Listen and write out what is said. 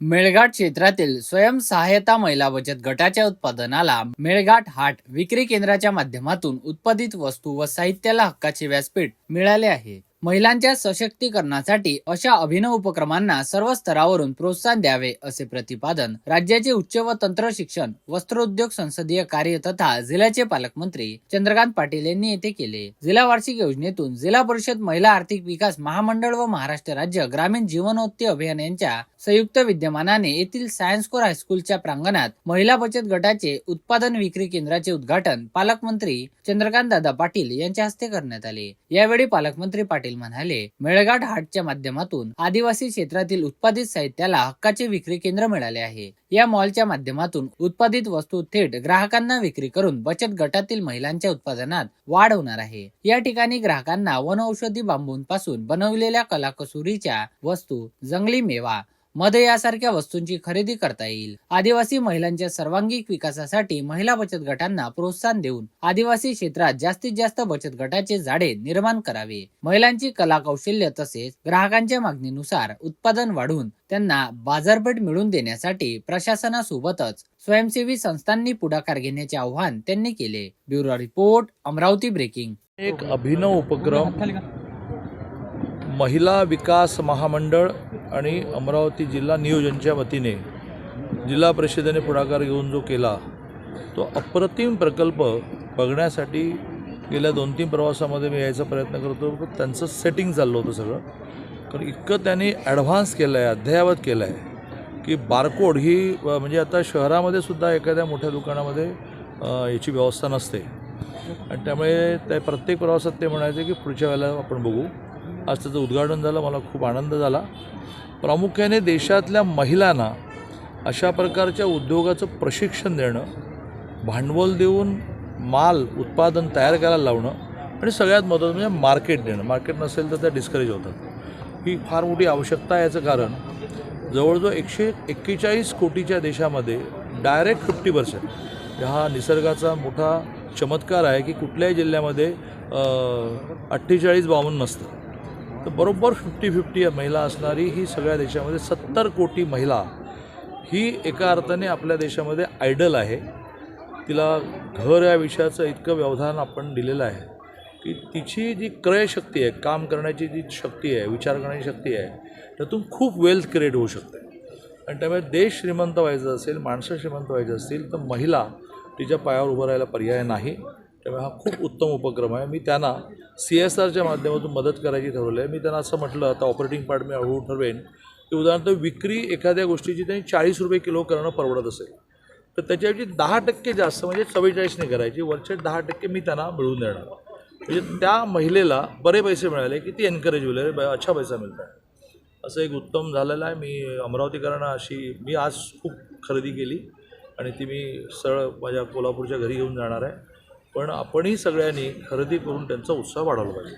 मेळघाट क्षेत्रातील स्वयंसहाय्यता महिला बचत गटाच्या उत्पादनाला मेळघाट हाट विक्री केंद्राच्या माध्यमातून उत्पादित वस्तू व साहित्याला हक्काचे व्यासपीठ मिळाले आहे. महिलांच्या सशक्तीकरणासाठी अशा अभिनव उपक्रमांना सर्व स्तरावरून प्रोत्साहन द्यावे असे प्रतिपादन राज्याचे उच्च व तंत्र शिक्षण वस्त्रोद्योग संसदीय कार्य तथा जिल्ह्याचे पालकमंत्री चंद्रकांत पाटील यांनी येथे केले. जिल्हा वार्षिक योजनेतून जिल्हा परिषद महिला आर्थिक विकास महामंडळ व महाराष्ट्र राज्य ग्रामीण जीवनोत्ती अभियान यांच्या संयुक्त विद्यमानाने येथील सायन्स कोर हायस्कूलच्या प्रांगणात महिला बचत गटाचे उत्पादन विक्री केंद्राचे उद्घाटन पालकमंत्री चंद्रकांत दादा पाटील यांच्या हस्ते करण्यात आले. यावेळी पालकमंत्री पाटील म्हणाले मेळघाट हाटच्या माध्यमातून आदिवासी क्षेत्रातील उत्पादित साहित्याला हक्काचे विक्री केंद्र मिळाले आहे. या मॉलच्या माध्यमातून उत्पादित वस्तू थेट ग्राहकांना विक्री करून बचत गटातील महिलांच्या उत्पादनात वाढ होणार आहे. या ठिकाणी ग्राहकांना वनौषधी बांबूंपासून बनवलेल्या कलाकसुरीच्या वस्तू जंगली मेवा मध यासारख्या वस्तूंची खरेदी करता येईल. आदिवासी महिलांच्या सर्वांगीण विकासासाठी महिला बचत गटांना प्रोत्साहन देऊन आदिवासी क्षेत्रात जास्तीत जास्त बचत गटाचे जाडे निर्माण करावे. महिलांची कला कौशल्य तसेच ग्राहकांच्या मागणीनुसार उत्पादन वाढवून त्यांना बाजारपेठ मिळवून देण्यासाठी प्रशासनासोबतच स्वयंसेवी संस्थांनी पुढाकार घेण्याचे आवाहन त्यांनी केले. Bureau report Amravati breaking. एक अभिनव उपक्रम महिला विकास महामंडळ आणि अमरावती जिल्हा नियोजनच्या वतीने जिल्हा परिषदेने पुढाकार घेऊन जो केला तो अप्रतिम प्रकल्प बघण्यासाठी गेल्या दोन तीन प्रवासामध्ये मी यायचा प्रयत्न करतो. पण त्यांचं सेटिंग चाललं होतं सगळं. कारण इतकं त्यांनी ॲडव्हान्स केलं आहे अद्ययावत केलं आहे की बारकोड ही म्हणजे आता शहरामध्ये सुद्धा एखाद्या मोठ्या दुकानामध्ये याची व्यवस्था नसते. आणि त्यामुळे त्या प्रत्येक प्रवासात ते म्हणायचे की पुढच्या वेळेला आपण बघू. आज त्याचं उद्घाटन झालं मला खूप आनंद झाला. प्रामुख्याने देशातल्या महिलांना अशा प्रकारच्या उद्योगाचं प्रशिक्षण देणं भांडवल देऊन माल उत्पादन तयार करायला लावणं आणि सगळ्यात महत्त्वाचं म्हणजे मार्केट देणं. मार्केट नसेल तर त्या डिस्करेज होतात. ही फार मोठी आवश्यकता आहे याचं कारण जवळजवळ एकशे एक्केचाळीस कोटीच्या देशामध्ये डायरेक्ट फिफ्टी पर्सेंट हा निसर्गाचा मोठा चमत्कार आहे की कुठल्याही जिल्ह्यामध्ये अठ्ठेचाळीस बावन्न नसतं. तर बरोबर फिफ्टी फिफ्टी महिला असणारी ही सगळ्या देशामध्ये सत्तर कोटी महिला ही एका अर्थाने आपल्या देशामध्ये आयडल आहे. तिला घर या विषयाचं इतकं व्यवधान आपण दिलेलं आहे की तिची जी क्रयशक्ती आहे काम करण्याची जी शक्ती आहे विचार करण्याची शक्ती आहे त्यातून खूप वेल्थ क्रिएट होऊ शकते. आणि त्यामुळे देश श्रीमंत व्हायचं असेल माणसं श्रीमंत व्हायचं असतील तर महिला तिच्या पायावर उभं राहायला पर्याय नाही. त्यामुळे हा खूप उत्तम उपक्रम आहे. मी त्यांना सी एस आरच्या माध्यमातून मदत करायची ठरवलं आहे मी त्यांना असं म्हटलं आता ऑपरेटिंग पार्ट मी हळूहळू ठरवेन. की उदाहरणार्थ विक्री एखाद्या गोष्टीची त्यांनी चाळीस रुपये किलो करणं परवडत असेल तर त्याच्याऐवजी दहा टक्के जास्त म्हणजे चव्वेचाळीसने करायची. वरचे दहा टक्के मी त्यांना मिळवून देणार. म्हणजे त्या महिलेला बरे पैसे मिळाले की ती एनकरेज होईल. अरे अच्छा पैसा मिळत आहे असं एक उत्तम झालेलं आहे. मी अमरावतीकरांना अशी मी आज खूप खरेदी केली आणि ती मी सरळ माझ्या कोल्हापूरच्या घरी घेऊन जाणार आहे. पण आपणही सगळ्यांनी खरेदी करून त्यांचा उत्साह वाढवला पाहिजे.